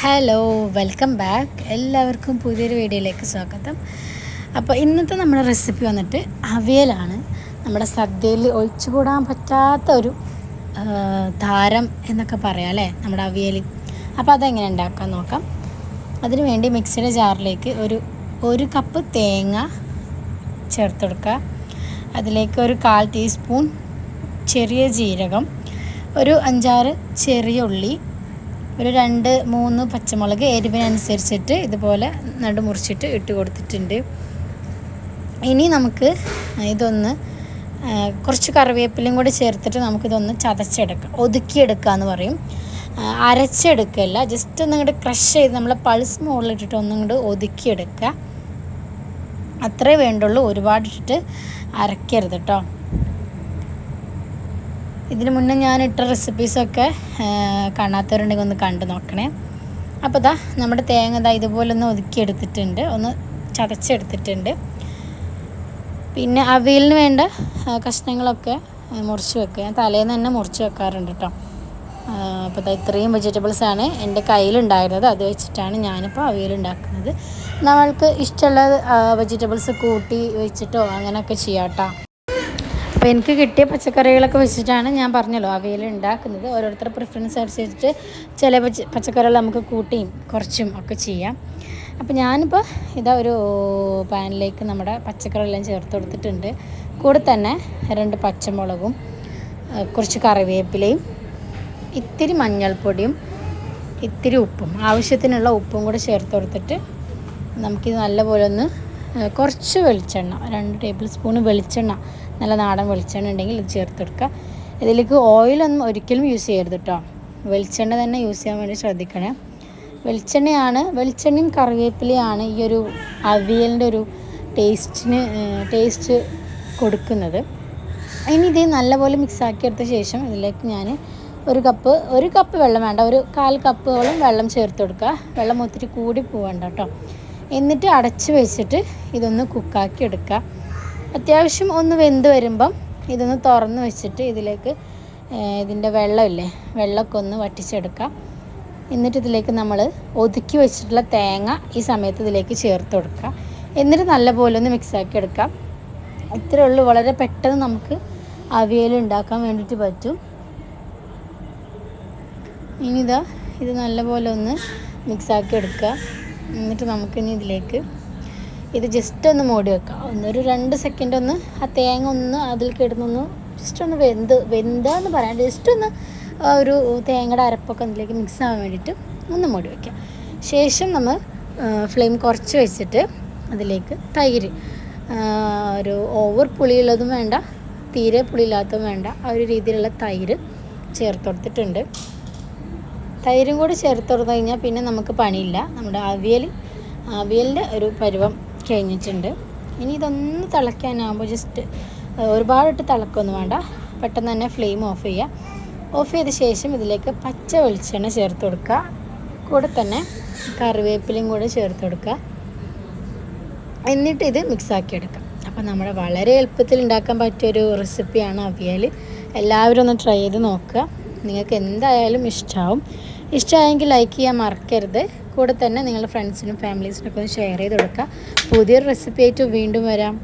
Hello welcome back എല്ലാവർക്കും പുതിയൊരു വീഡിയോയിലേക്ക് സ്വാഗതം. അപ്പോൾ ഇന്നത്തെ നമ്മുടെ റെസിപ്പി വന്നിട്ട് അവിയലാണ്. നമ്മുടെ സദ്യയിൽ ഒഴിച്ചുകൂടാൻ പറ്റാത്ത ഒരു ധാരം എന്നൊക്കെ പറയാം അല്ലേ? നമ്മുടെ അവിയൽ അപ്പോൾ അതെങ്ങനെ ഉണ്ടാക്കാൻ നോക്കാം. അതിന് വേണ്ടി മിക്സിയുടെ ജാറിലേക്ക് ഒരു ഒരു കപ്പ് തേങ്ങ ചേർത്ത് കൊടുക്കുക. അതിലേക്ക് ഒരു കാൽ ടീസ്പൂൺ ചെറിയ ജീരകം ഒരു അഞ്ചാറ് ചെറിയ ഉള്ളി ഒരു രണ്ട് മൂന്ന് പച്ചമുളക് എരിവിനനുസരിച്ചിട്ട് ഇതുപോലെ നടു മുറിച്ചിട്ട് ഇട്ട് കൊടുത്തിട്ടുണ്ട്. ഇനി നമുക്ക് ഇതൊന്ന് കുറച്ച് കറിവേപ്പിലയും കൂടി ചേർത്തിട്ട് നമുക്കിതൊന്ന് ചതച്ചെടുക്കാം. ഒതുക്കിയെടുക്കുക എന്ന് പറയും അരച്ചെടുക്കല്ല ജസ്റ്റ് ഒന്ന് ഇങ്ങോട്ട് ക്രഷ് ചെയ്ത് നമ്മൾ പൾസ് മുകളിലിട്ടിട്ട് ഒന്നും കൂടി ഒതുക്കിയെടുക്കുക. അത്രേ വേണ്ടുള്ളൂ ഒരുപാട് ഇട്ടിട്ട് അരക്കരുത് കേട്ടോ ഇതിന് മുന്നേ ഞാൻ ഇട്ട റെസിപ്പീസൊക്കെ കാണാത്തവരുണ്ടെങ്കിൽ ഒന്ന് കണ്ടു നോക്കണേ. അപ്പോൾ ദാ നമ്മുടെ തേങ്ങ ദാ ഇതുപോലെ ഒന്ന് ഒതുക്കിയെടുത്തിട്ടുണ്ട്. ഒന്ന് ചതച്ചെടുത്തിട്ടുണ്ട്. പിന്നെ അവിയലിന് വേണ്ട കഷ്ണങ്ങളൊക്കെ മുറിച്ച് വെക്കുക. ഞാൻ തലേന്ന് തന്നെ മുറിച്ച് വെക്കാറുണ്ട് കേട്ടോ അപ്പോൾ ദാ ഇത്രയും വെജിറ്റബിൾസാണ് എന്റെ കയ്യിലുണ്ടായിരുന്നത്. അത് വെച്ചിട്ടാണ് ഞാനിപ്പോൾ അവിയലുണ്ടാക്കുന്നത് നമ്മൾക്ക് ഇഷ്ടമുള്ള വെജിറ്റബിൾസ് കൂട്ടി വെച്ചിട്ടോ അങ്ങനെയൊക്കെ ചെയ്യാം കേട്ടോ അപ്പോൾ എനിക്ക് കിട്ടിയ പച്ചക്കറികളൊക്കെ വെച്ചിട്ടാണ് ഞാൻ പറഞ്ഞല്ലോ അവയിൽ ഉണ്ടാക്കുന്നത്. ഓരോരുത്തരുടെ പ്രിഫറൻസ് അനുസരിച്ചിട്ട് ചില പച്ച പച്ചക്കറികൾ നമുക്ക് കൂട്ടിയും കുറച്ചും ഒക്കെ ചെയ്യാം. അപ്പോൾ ഞാനിപ്പോൾ ഇതാ ഒരു പാനിലേക്ക് നമ്മുടെ പച്ചക്കറികളെല്ലാം ചേർത്ത് കൊടുത്തിട്ടുണ്ട്. കൂടെ തന്നെ രണ്ട് പച്ചമുളകും കുറച്ച് കറിവേപ്പിലയും ഇത്തിരി മഞ്ഞൾപ്പൊടിയും ഇത്തിരി ഉപ്പും. ആവശ്യത്തിനുള്ള ഉപ്പും കൂടെ ചേർത്ത് കൊടുത്തിട്ട് നമുക്കിത് നല്ലപോലെ ഒന്ന് കുറച്ച് വെളിച്ചെണ്ണ രണ്ട് ടേബിൾ സ്പൂൺ വെളിച്ചെണ്ണ നല്ല നാടൻ വെളിച്ചെണ്ണ ഉണ്ടെങ്കിൽ ഇത് ചേർത്ത് കൊടുക്കുക ഇതിലേക്ക് ഓയിലൊന്നും ഒരിക്കലും യൂസ് ചെയ്യരുത് കേട്ടോ വെളിച്ചെണ്ണ തന്നെ യൂസ് ചെയ്യാൻ വേണ്ടി ശ്രദ്ധിക്കണേ. വെളിച്ചെണ്ണയാണ് വെളിച്ചെണ്ണയും കറിവേപ്പിലയാണ് ഈ ഒരു അവിയലിന്റെ ഒരു ടേസ്റ്റിന് ടേസ്റ്റ് കൊടുക്കുന്നത്. ഇനി ഇത് നല്ലപോലെ മിക്സാക്കിയെടുത്ത ശേഷം ഇതിലേക്ക് ഞാൻ ഒരു കപ്പ് ഒരു കപ്പ് വെള്ളം വേണ്ട ഒരു കാൽ കപ്പോളം വെള്ളം ചേർത്ത് കൊടുക്കുക. വെള്ളം ഒത്തിരി കൂടി പോവേണ്ട കേട്ടോ എന്നിട്ട് അടച്ച് വെച്ചിട്ട് ഇതൊന്ന് കുക്കാക്കി എടുക്കുക. അത്യാവശ്യം ഒന്ന് വെന്ത് വരുമ്പം ഇതൊന്ന് തുറന്ന് വെച്ചിട്ട് ഇതിലേക്ക് ഇതിന്റെ വെള്ളമില്ലേ വെള്ളമൊക്കെ ഒന്ന് വറ്റിച്ചെടുക്കാം. എന്നിട്ട് ഇതിലേക്ക് നമ്മൾ ഒതുക്കി വെച്ചിട്ടുള്ള തേങ്ങ ഈ സമയത്ത് ഇതിലേക്ക് ചേർത്ത് കൊടുക്കുക എന്നിട്ട് നല്ലപോലെ ഒന്ന് മിക്സാക്കി എടുക്കാം. ഇത്രയേ ഉള്ളൂ. വളരെ പെട്ടെന്ന് നമുക്ക് അവിയൽ ഉണ്ടാക്കാൻ വേണ്ടിയിട്ട് പറ്റും. ഇനിതാ ഇത് നല്ലപോലെ ഒന്ന് മിക്സാക്കി എടുക്കുക എന്നിട്ട് നമുക്കിനി ഇതിലേക്ക് ഇത് ജസ്റ്റ് ഒന്ന് മൂടി വെക്കാം. ഒന്നൊരു രണ്ട് സെക്കൻഡ് ഒന്ന് ആ തേങ്ങ ഒന്ന് അതിൽ കിടന്നൊന്ന് ജസ്റ്റ് ഒന്ന് വെന്ത് വെന്താന്ന് പറയാൻ ജസ്റ്റ് ഒന്ന് ഒരു തേങ്ങയുടെ അരപ്പൊക്കെ അതിലേക്ക് മിക്സ് ആവാൻ വേണ്ടിയിട്ട് ഒന്ന് മൂടി വയ്ക്കാം ശേഷം നമ്മൾ ഫ്ലെയിം കുറച്ച് വെച്ചിട്ട് അതിലേക്ക് തൈര് ഒരു ഓവർ പുളിയുള്ളതും വേണ്ട തീരെ പുളിയില്ലാത്തതും വേണ്ട ആ ഒരു രീതിയിലുള്ള തൈര് ചേർത്ത് കൊടുത്തിട്ടുണ്ട്. തൈരും കൂടി ചേർത്ത് കൊടുത്തു കഴിഞ്ഞാൽ പിന്നെ നമുക്ക് പണിയില്ല. നമ്മുടെ അവിയൽ അവിയലിന്റെ ഒരു പരുവം കഴിഞ്ഞിട്ടുണ്ട്. ഇനി ഇതൊന്ന് തിളയ്ക്കാനാകുമ്പോൾ ജസ്റ്റ് ഒരുപാടിട്ട് തിളക്കൊന്നും വേണ്ട. പെട്ടെന്ന് തന്നെ ഫ്ലെയിം ഓഫ് ചെയ്യുക ഓഫ് ചെയ്ത ശേഷം ഇതിലേക്ക് പച്ച വെളിച്ചെണ്ണ ചേർത്ത് കൊടുക്കുക. കൂടെ തന്നെ കറിവേപ്പിലയും കൂടെ ചേർത്ത് കൊടുക്കുക. എന്നിട്ട് ഇത് മിക്സാക്കി എടുക്കാം അപ്പോൾ നമ്മുടെ വളരെ എളുപ്പത്തിൽ ഉണ്ടാക്കാൻ പറ്റിയൊരു റെസിപ്പിയാണ് അവിയൽ എല്ലാവരും ഒന്ന് ട്രൈ ചെയ്ത് നോക്കുക. നിങ്ങൾക്ക് എന്തായാലും ഇഷ്ടമാവും ഇഷ്ടമായെങ്കിൽ ലൈക്ക് ചെയ്യാൻ മറക്കരുത്. കൂടെ തന്നെ നിങ്ങളുടെ ഫ്രണ്ട്സിനും ഫാമിലീസിനൊക്കെ ഒന്ന് ഷെയർ ചെയ്ത് കൊടുക്കുക പുതിയൊരു റെസിപ്പി ആയിട്ട് വീണ്ടും വരാം.